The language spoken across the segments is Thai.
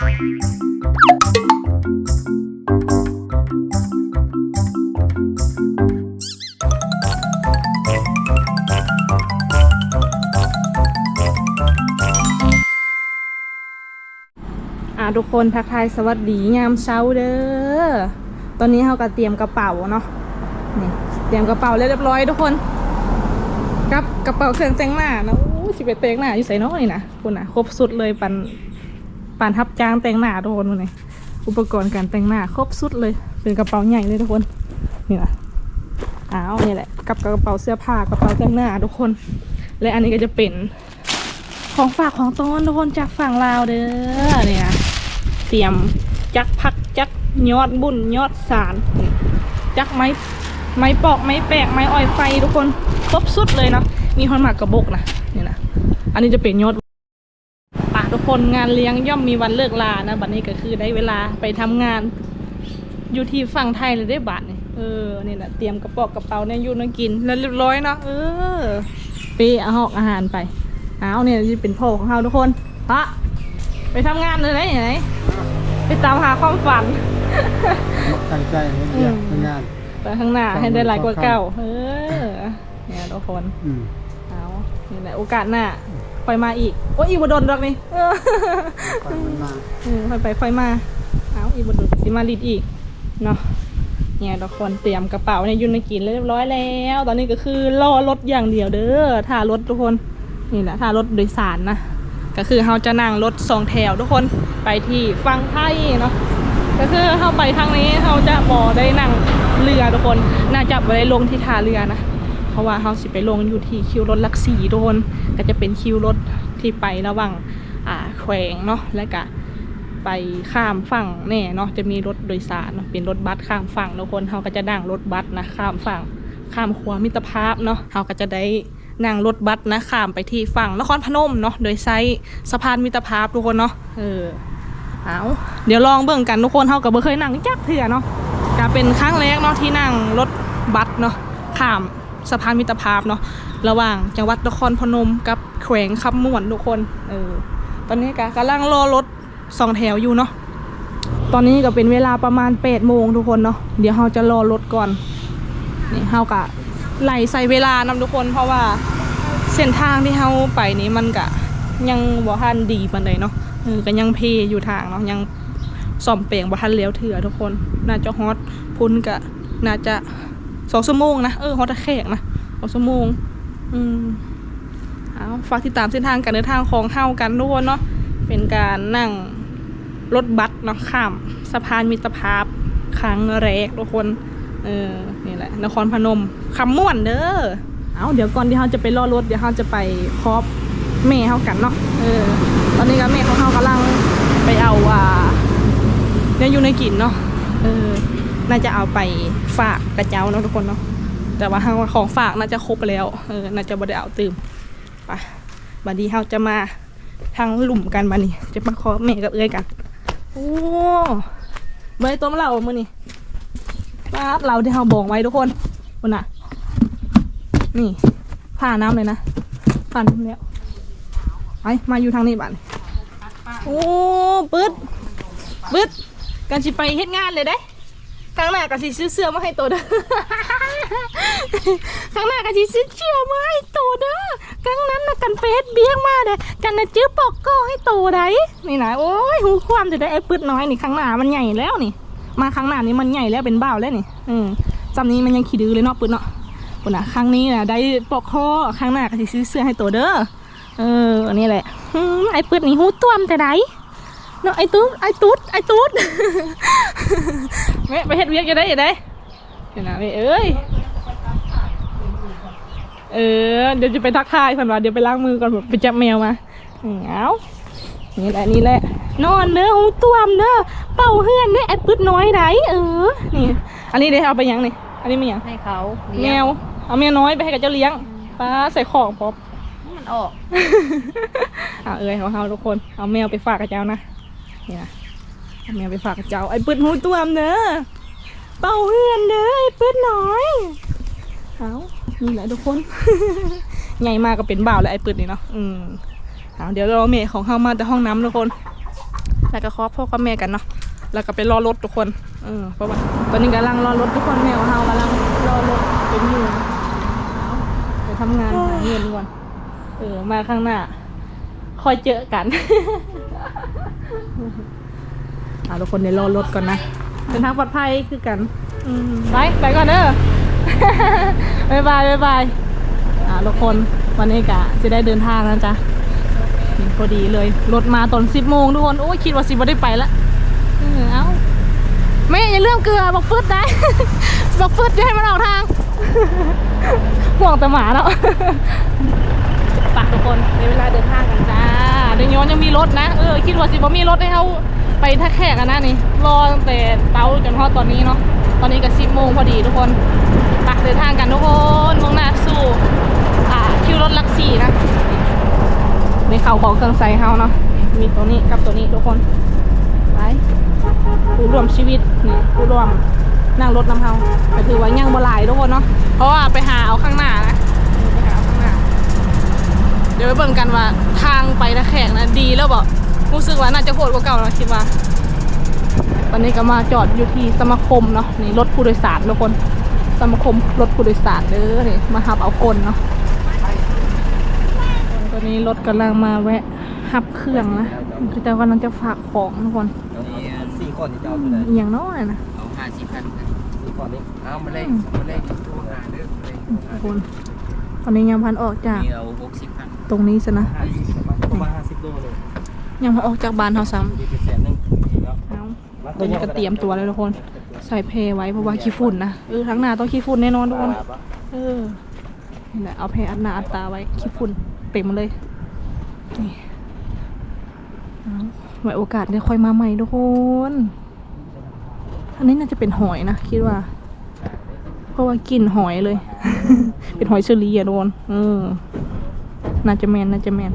อ่าทุกคนทักทายสวัสดียามเช้าเด้อ ตอนนี้เราก็เตรียมกระเป๋าเนาะ นี่เตรียมกระเป๋าเรียบร้อยทุกคนกับกระเป๋าเครื่องแต่งหน้านะโอ้สิไปแต่งหน้าอยู่ใส่น้อยนะคุณนะครบสุดเลยปัน ปันทับจางแต่งหน้าทุกคนวันนี้อุปกรณ์การแต่งหน้าครบสุดเลย เป็นกระเป๋าใหญ่เลยทุกคนนี่นะอ้าวนี่แหละกับกระเป๋าเสื้อผ้ากระเป๋าแต่งหน้าทุกคน และอันนี้ก็จะเป็นของฝากของต้นทุกคนจากฝั่งลาวเด้อเนี่ยเตรียมจักพักจักยอดบุญยอดสารจักไม้ไม้ปอกไม้แปลกไม้อ้อยไฟทุกคนครบสุดเลยเนาะมีฮอนหมากกระบกนะนี่นะอันนี้จะเป็นยอด คนงานเลี้ยงย่อมมีวันเลิกลานะบัดนี้ก็คือได้เวลาไปทำงาน อยู่ที่ฝั่งไทยเลยได้บาทนี่เออนี่แหละเตรียมกระเป๋ากระเป๋าเนี่ยอยู่นะกิน แล้วเรียบร้อยเนาะเออไปเอาหอกอาหารไปเอาเนี่ยนี่เป็นพ่อของเราทุกคนพระไปทำงานเลยนะไหนไปตามหาความฝันตั้งใจให้เรียนอืมทำงานไปข้างหน้าให้ได้หลายกว่าเก่าเออเนี่ยทุกคนอืมเอานี่แหละโอกาสหน้า ค่อยมาอีก โอ้ยอีบดนดอกนี่เออไปมันมาเออค่อยไปค่อยมา เอาอีบดนสิมาลิดอีกเนาะเนี่ยทุกคนเตรียมกระเป๋าเนี่ยอยุนกินเรียบร้อยแล้ว ตอนนี้ก็คือรอรถอย่างเดียวเด้อท่ารถทุกคนนี่แหละท่ารถโดยสารนะก็คือเราจะนั่งรถสองแถวทุกคนไปที่ฝั่งไทยเนาะก็คือเข้าไปทางนี้เขาจะบอได้นั่งเรือทุกคน น่าจะบ่ได้ลงที่ท่าเรือนะ เพราะว่าเขาสิไปลงอยู่ที่คิวรถลักสีทุกคนก็จะเป็นคิวรถที่ไประหว่างอ่าแขวงเนาะและก็ไปข้ามฝั่งแน่เนาะจะมีรถโดยสารเนาะเป็นรถบัสข้ามฝั่งทุกคนเขาก็จะนั่งรถบัสนะข้ามฝั่งข้ามขัวมิตรภาพเนาะเขาก็จะได้นั่งรถบัสนะข้ามไปที่ฝั่งนครพนมเนาะโดยไซต์สะพานมิตรภาพทุกคนเนาะเออเอาเดี๋ยวลองเบิ่งกันทุกคนเท่ากับเบเคยนั่งจักเถื่อเนาะจะเป็นครั้งแรกเนาะที่นั่งรถบัสเนาะข้าม สะพานมิตรภาพเนาะระหว่างจังหวัดนครพนมกับแขวงคำม่วนทุกคนเออตอนนี้ก็กำลังรอรถสองแถวอยู่เนาะตอนนี้ก็เป็นเวลาประมาณ8ปดโมงทุกคนเนาะเดี๋ยวเราจะรอรถก่อนนี่เฮากะไหลใส่เวลานำทุกคน เพราะว่าเส้นทางที่เฮาไปนี้มันกะยังบ่ทันดีปานใดเนาะเออก็ยังเพอยู่ทางเนาะยังซ่อมเปลงบ่ทันแล้วเถื่อทุกคน น่าจะฮอตพุ่นก็น่าจะ สองชั่วโมงนะเออฮอตแขกนะสองชั่วโมง อืมเอาฝากติดตามเส้นทางการเดินทางของเฮากันทุกคนเนาะเป็นการนั่งรถบัสเนาะข้ามสะพานมิตรภาพครั้งแรกทุกคน เออนี่แหละ นครพนมคำม่วนเด้อเอาเดี๋ยวก่อนที่เราจะไปรอรถเดี๋ยวเราจะไปครอบแม่เฮากันเนาะเออ ตอนนี้ก็แม่ของเขากำลังไปเอาอ่าเนี่ยอยู่ในกินเนาะเออ น่าจะเอาไปฝากกระเจ้าเนาะทุกคนเนาะแต่ว่าของฝากน่าจะครบแล้วเออน่าจะบ่ได้เอาตื่มไปบัดนี้เราจะมาทางหลุมกันมานี่จะมาขอแม่กับเอ้ยกันโอ้เบยต้มเหล่ามือนี่ป้าดเราที่เราบอกไว้ทุกคนคนน่ะ นี่ผ่าน้ำเลยนะผ่าน้ำแล้วไปมาอยู่ทางนี้บ้านโอ้ปึ๊ดปึ๊ดกันสิไปเฮ็ดงานเลยเด้ ข้างหน้ากันสิซื้อเสื้อมาให้ตัวเด้อข้างหน้ากันสิซื้อเสื้อมาให้ตัวเด้อข้างนั้นนะกันไปเฮ็ดเบี้ยงมาเด้อกันนะจื้อปอกโก้ให้ตัวไดนี่นะโอ้ยหูความจะได้ไอ้ปึ๊ดน้อยนี่ข้างหน้ามันใหญ่แล้วนี่ มาข้างหน้านี่มันใหญ่แล้วเป็นบ่าแล้วนี่อืมจำนี้มันยังขี้ดื้อเลยเนาะปึ๊ดเนาะปุ่นอะครั้งนี้น่ะได้ปอกคอข้างหน้ากันสิซื้อเสื้อให้ตัวเด้อเอออันนี้แหละหืมไอ้ปืดนี่หูต้วมแต่ไดเนาะไอ้ตุ๊ดไอ้ตุ๊ดไอ้ตุ๊ด แม่ไปเฮ็ดเวียกจะได้ยังไงเดี๋ยวนะแม่เอ้ยเออเดี๋ยวจะไปทักทายเพิ่นว่าเดี๋ยวไปล้างมือก่อนไปจับแมวมาอืมเอานี่แหละนี่แหละ นอนเด้อหูต้วมเด้อเป่าเฮือนเด้อไอ้ปืดน้อยไดเออนี่ อันนี้เดี๋ยวเอาไปยังนี่อันนี้มันหยังให้เขาแมเลี้ยงวเอาแมวน้อยไปให้กับเจ้าเลี้ยงป้าใส่ของพร้อมมันออกเอาเอ้ยของเราทุกคนเอาแมวไปฝากกับเจ้านะนี่นะเอา แมวไปฝากเจ้าไอ้ปืดหูตัวมเด้อเป่าเฮือนเด้อไอ้ปืดน้อยเอานี่แหละทุกคน ใหญ่มากก็เป็นบ่าวแล้วไอ้ปืดนี่เนาะอืมเอาเดี๋ยวเราเมย์ของเข้ามาแต่ห้องน้ำทุกคน แล้วก็ขอพ่อกับแม่กันเนาะแล้วก็ไปรอรถทุกคนเออเพราะว่าตอนนี้กำลังรอรถทุกคนแมวเฮากำลังรอรถเป็นอยู่เอาไปทำงานหาเงินก่อนเออมาข้างหน้า คอยเจอกัน อาทุกคนเดี๋ยวรอรถก่อนนะเป็นทางปลอดภัยคือกันอืมไปไปก่อนเด้อบ๊ายบายบ๊ายบายอ่าทุกคนวันนี้กะจะได้เดินทางแล้วจ้ะนี่พอดีเลยรถมาตอนสิบโมงทุกคนโอ้ยคิดว่าสิบไม่ได้ไปละเออเอ้าแม่อย่าเลื่อมเกลือบอกฟืดได้บอกฟืดจะให้มันออกทางห่วงแต่หมาแล้วปากทุกคนในเวลาเดินทางกันจ้าเดี๋ยวย้อนยังมีรถนะเออคิดว่าสิบ่มีรถให้เขา ไปท่าแขกกันนะนี่ รอตั้งแต่เต้าจนทอดตอนนี้เนาะ ตอนนี้ก็สิบโมงพอดีทุกคนปากเดินทางกันทุกคนมุ่งหน้าสู่อ่าคิวรถลักซี่นะในเขาของเครื่องใส่เฮาเนาะ มีตัวนี้กับตัวนี้ทุกคนไปผู้ร่วมชีวิตนี่ผู้ร่วมนั่งรถนำเฮาก็ถือว่ายังบ่หลายทุกคนเนาะ เพราะว่าไปหาเอาข้างหน้านะไปหาเอาข้างหน้า เดี๋ยวไปเบิ่งกันว่าทางไปตะแขกนะดีแล้วบอก รู้สึกว่าน่าจะโหดกว่าเก่าแล้วคิดว่าตอนนี้ก็มาจอดอยู่ที่สมาคมเนาะนี่รถผู้โดยสารทุกคน สมาคมรถผู้โดยสารเด้อนี่มาหับเอาคนเนาะตอนนี้รถกำลังมาแวะหับเครื่องนะคือจะกำลังจะฝากของทุกคนนี่สี่คนที่จะเอาไปเลยอหย่างน้อยนะเอาห้าสิบพันสี่คนนี้เอามาเล่นมาเล่นตัวหาเด้อมาเล่นทุกคนตอนนี้ยังพันออกจากนี่เอาหกสิบพันตรงนี้ซะนะห้าสิบประมาณห้าสิบโลเลย ยังพันออกจากบ้านเขาซ้ำดีเป็นแสนหนึ่งแล้วเอาตอนนี้ก็เตรียมตัวเลยทุกคน ใส่เพไว้เพราะว่าขี้ฝุ่นนะเออทั้งหน้าต้องขี้ฝุ่นแน่นอนทุกคน เออนี่แหละเอาเพอัดหน้าอัดตาไว้ขี้ฝุ่นเต็มเลย นี่เอาไว้โอกาสเดี๋ยวค่อยมาใหม่ทุกคน อันนี้น่าจะเป็นหอยนะคิดว่า เพราะว่ากลิ่นหอยเลย เป็นหอยเชอรี่อะโดนเออ น่าจะแมนน่าจะแมน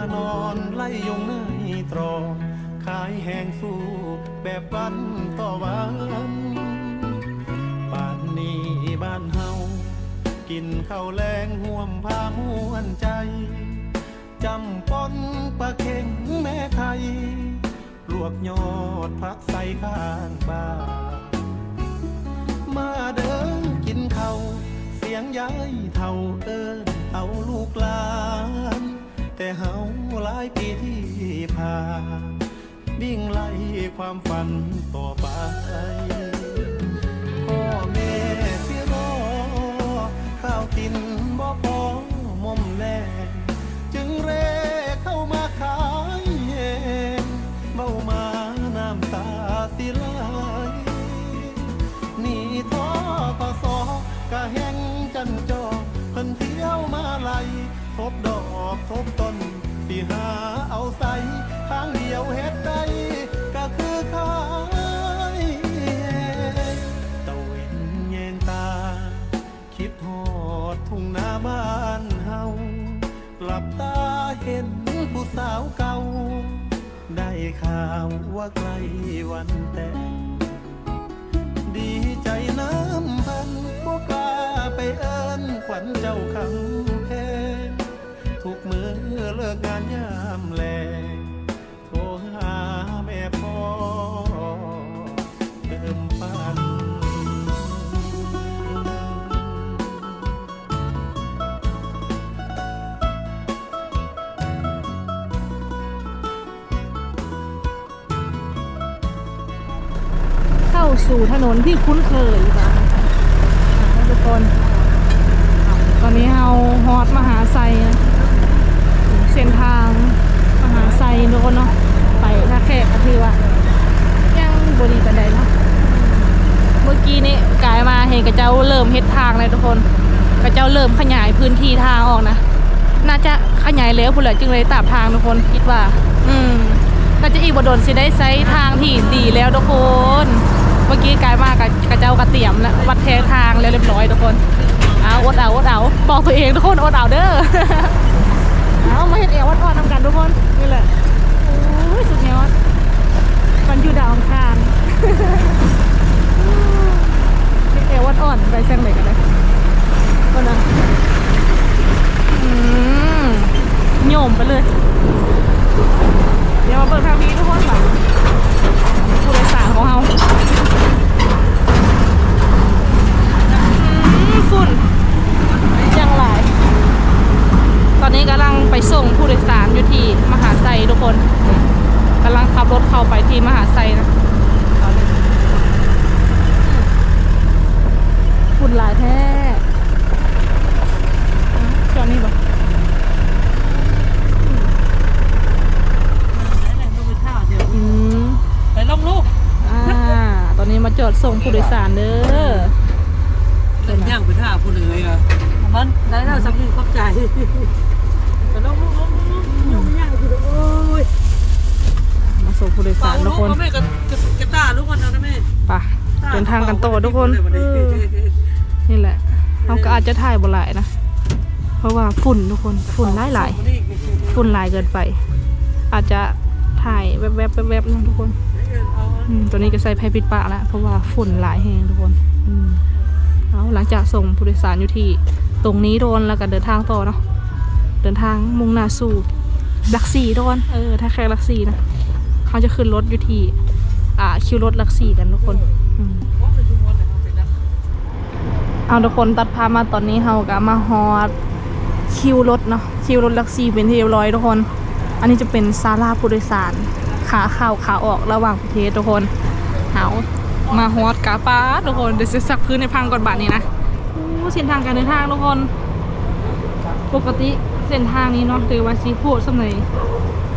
านอนไล่ยงในตรอกขายแหงสู้แบบวันต่อวันบ้านนี้บ้านเฮากินข้าวแรงห่วมพาม่วนใจจำปนปลาเข็งแม่ไข่ลวกยอดพักใส่ข้างบ้านมาเดินกินข้าวเสียงย้ายเท่าเอินเอาลูกหลาน แต่เฮาหลายปีที่ผ่านวิ่งไล่ความฝันต่อไปพ่อแม่ที่รอข้าวกินบ่พอมอมแลจึงเร่เข้ามาขายเองเบามาน้ำตาสิไหลหนี่ท้อกสอกะแห้งจันจอเพิ่นเที่ยวมาไล่ทบด อกทบต้นสิหาเอาใส่ทางเดียวเฮ็ดได้ก็คือขายตะเวนแยงตา คิดหอดทุ่งนาบ้านเฮาหลับตาเห็นผู้สาวเก่า ได้ข่าวว่าใกล้วันแต่งดีใจน้ำพันบ่กล้าไปเอิ้นขวัญเจ้าคำ ทุกมือเลิกงานยามแลงโทรหาแม่พ่อเดิมปันเข้าสู่ถนนที่คุ้นเคยจ้ะอ่าทุกคน ตอนนี้เราฮอตมหาไซนะ เส้นทางมหาไซโนเนาะไปท่าแขกคือว่ายังบดีปันใดเนาะเมื่อกี้นี้กายมาเห็นกระเจ้าเริ่มเฮ็ดทางเลยทุกคนกระเจ้าเริ่มขยายพื้นที่ทางออกนะน่าจะขยายแล้วผุ้นเลยจึงเลยตัมทางทุกคนคิดว่า อืมก็จะอีกบดลสิได้ใช้ทางที่ดีแล้วทุกคน เมื่อกี้กายมากกระเจ้ากระเตี่ยมแล้ววัดแททางแล้วเรียบร้อยทุกคนเอาอดเอาอดเอาบอกตัวเองทุกคนอดเอาเด้อ เอามาเห็นเอววัดอ่อนทำกันทุกคนนี่แหละโอ้ยสุดยอดมันอยู่ดาวอังคารเอววัดอ่อนไปเส้นไหนกันเลยก็นะโยมไปเลย เดี๋ยวมาเปิดทางนี้ทุกคนค่ะผู้โดยสารของเราอืมฝุ่นยังหลาย ตอนนี้กำลังไปส่งผู้โดยสารอยู่ที่มหาไซทุกคนกำลังขับรถเข้าไปที่มหาไซนะตอนนี้ฝุ่นหลายแท้อ้าวจอดนี่ปะอืมไปลงลูก อ่า ตอนนี้มาจอดส่งผู้โดยสารเด้อเล่นย่างไปท่าผู้เลยอะมันได้แล้วสักทีเข้าใจไปลงลูกลงลูกยุ่งยากอยู่โอ้ย มาส่งผู้โดยสาร ทุกคนแม่กับกระตาลูกคนนั้นนะแม่ไปะเดินทางกันต่อทุกคนเออนี่แหละเราก็อาจจะถ่ายบ่หลายนะ เพราะว่าฝุ่นทุกคนฝุ่นหลายหลายๆฝุ่นหลายเกินไป อาจจะถ่ายแวบๆแวบๆนะทุกคนอืมตัวนี้ก็ใส่แพรปิดปากแล้วเพราะว่าฝุ่นหลายแหงทุกคนอืมเอาหลังจากส่งผู้โดยสารอยู่ที่ ตรงนี้โดนแล้วก็เดินทางต่อเนาะเดินทางมุ่งหน้าสู่หลักสี่โดนเออถ้าแค่หลักสี่นะ เขาจะขึ้นรถอยู่ที่อ่าคิวรถลักสี่กันทุกคนเอาทุกคนตัดภาพมาตอนนี้เฮาก็มาฮอดคิวรถเนาะคิวรถลักสี่เป็นที่เรียบร้อยทุกคน อันนี้จะเป็นซาลาผู้โดยสาร ขาเข้าขาออกระหว่างประเทศทุกคนเอามาฮอดกาป้าทุกคนเดี๋ยวจะซักพื้นในพังก่อนบัดนี้นะอู้เส้นทางการเดินทางทุกคน ปกติเส้นทางนี้เนาะถือว่าซีพูดสมัย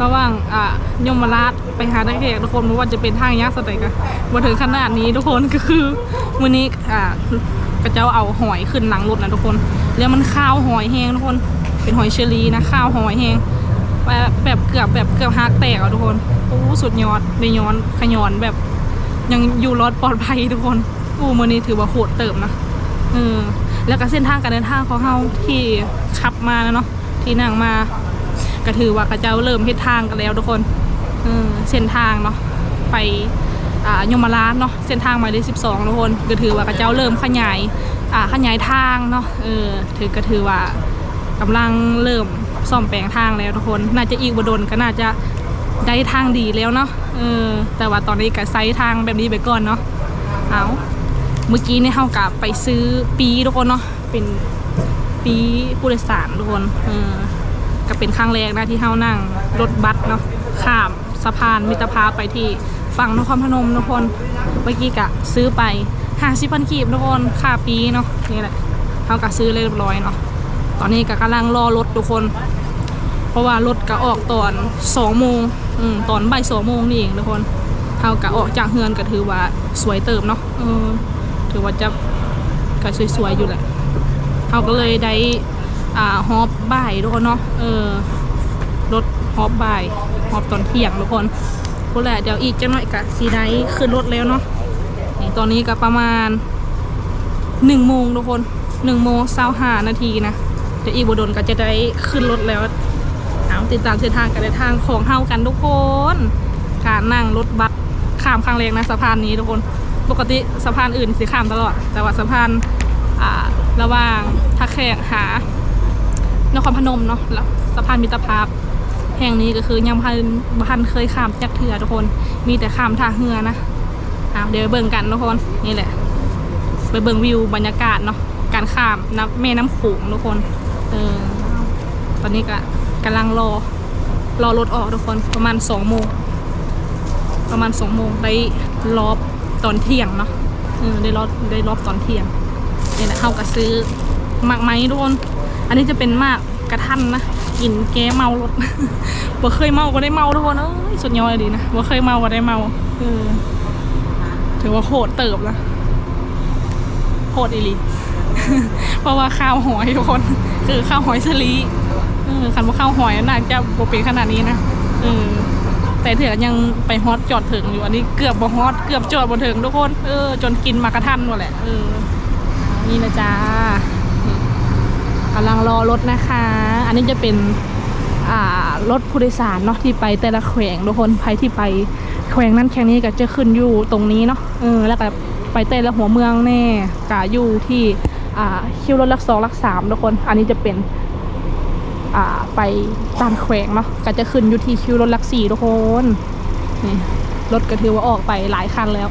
ระว่างอ่ายมราชไปหาได้เด็กทุกคนไม่ว่าจะเป็นทางยากสเต็กอะมาถึงขนาดนี้ทุกคนก็คือวันนี้อ่ากระเจ้าเอาหอยขึ้นหลังรถนะทุกคน แล้วมันข้าวหอยแห้งทุกคนเป็นหอยเชอรี่นะข้าวหอยแห้งแบบแบบเกือบแบบเกือบฮักแตกอะทุกคนโอ้สุดยอดในย้อนขย้อนแบบยังอยู่รอดปลอดภัยทุกคนโอ้มือนี้ถือว่าโหดเติมนะเออแล้วก็เส้นทางการเดินทางของเฮาที่ขับมานะเนาะที่นั่งมา ก็ถือว่ากระเจ้าเริ่มเฮ็ดทางกันแล้วทุกคนเส้นทางเนาะไปอ่ายมราชเนาะเส้นทางหมายเลขสิบสองทุกคนก็ถือว่ากระเจ้าเริ่มขยายอ่าขยายทางเนาะเออถือก็ถือว่ากำลังเริ่มซ่อมแปลงทางแล้วทุกคน น่าจะอีกบดนก็น่าจะได้ทางดีแล้วเนาะเออแต่ว่าตอนนี้ก็ไซส์ทางแบบนี้ไปก่อนเนาะเอาเมื่อกี้เนี่ยเฮากะไปซื้อปีทุกคนเนาะเป็นปีผู้โดยสารทุกคนเออ ก็เป็นครั้งแรกนะที่เฮานั่งรถบัสเนาะข้ามสะพานมิตรภาพไปที่ฝั่งนครพนมทุกคนเมื่อกี้กะซื้อไปห้าสิบพันกีบทุกคนค่าปีเนาะนี่แหละเฮากะซื้อเรียบร้อยเนาะตอนนี้ก็กำลังรอรถทุกคน เพราะว่ารถก็ออกตอนสองโมงอืมตอนบ่ายสองโมงนี่เองทุกคนเฮากะออกจากเฮือนก็ถือว่าสวยเติมเนาะเออถือว่าจะก็สวยๆอยู่แหละเฮาก็เลยได้ อ่าฮอปบ่ายทุกคนเนาะเออรถฮอปบ่ายฮอปตอนเที่ยงทุกคนก็แหละเดี๋ยวอีกจังหน่อยกะสีไดขึ้นรถแล้วเนาะนี่ตอนนี้ก็ประมาณหนึ่งโมงทุกคนหนึ่งโมงเศร้าหานาทีนะเดี๋ยวอีกบดนก็จะได้ขึ้นรถแล้วเอาติดตามเส้นทางกันในทางของเฮากันทุกคน การนั่งรถบัสข้ามครั้งแรกนะสะพานนี้ทุกคน ปกติสะพานอื่นสิข้ามตลอด แต่ว่าสะพานระหว่างท่าแขกหา นครพนมเนาะแล้วสะพานมิตรภาพ แห่งนี้ก็คือยังพันพันเคยข้ามจักเถื่อทุกคน มีแต่ข้ามทางเรือนะเอาเดี๋ยวเบิ่งกันทุกคนนี่แหละ ไปเบิ่งวิวบรรยากาศเนาะการข้ามน้ำแม่น้ำโขงทุกคนเออตอนนี้ก็กำลังรอรอรถออกทุกคนประมาณสองโมงประมาณสองโมงได้รอบตอนเที่ยงเนาะเออได้รอบได้รอบตอนเที่ยงนี่แหละเข้ากับซื้อหมากไหมทุกคน อันนี้จะเป็นมากกระทันนะกินแก้เมารถบ่เคยเมาก็ได้เมาทุกคนเอ้ยสุดยอดเลยดีนะบ่เคยเมาก็ได้เมาเออถือว่าโหดเติบนะโหดอีลีเพราะว่าข้าวหอยทุกคน คือข้าวหอยสลีเออคันว่าข้าวหอยน่าจะโบเป็นขนาดนี้นะเออแต่เถื่อยังไปฮอตจอดถึงอยู่อันนี้เกือบบ่ฮอตเกือบจอดบ่ถึงทุกคนเออจนกินมากระทันหมดแหละเออนี่นะจ๊ะ กำลังรอรถนะคะ อันนี้จะเป็นรถผู้โดยสารเนาะที่ไปแต่ละแขวงทุกคนใครที่ไปแขวงนั้นแขวงนี้ก็จะขึ้นอยู่ตรงนี้เนาะเออแล้วก็ไปแต่ละหัวเมืองแน่กะอยู่ที่คิวรถลักสองลักสามทุกคน อันนี้จะเป็นไปตามแขวงเนาะก็จะขึ้นอยู่ที่คิวรถลักสี่ทุกคนนี่รถก็ถือว่าออกไปหลายคันแล้ว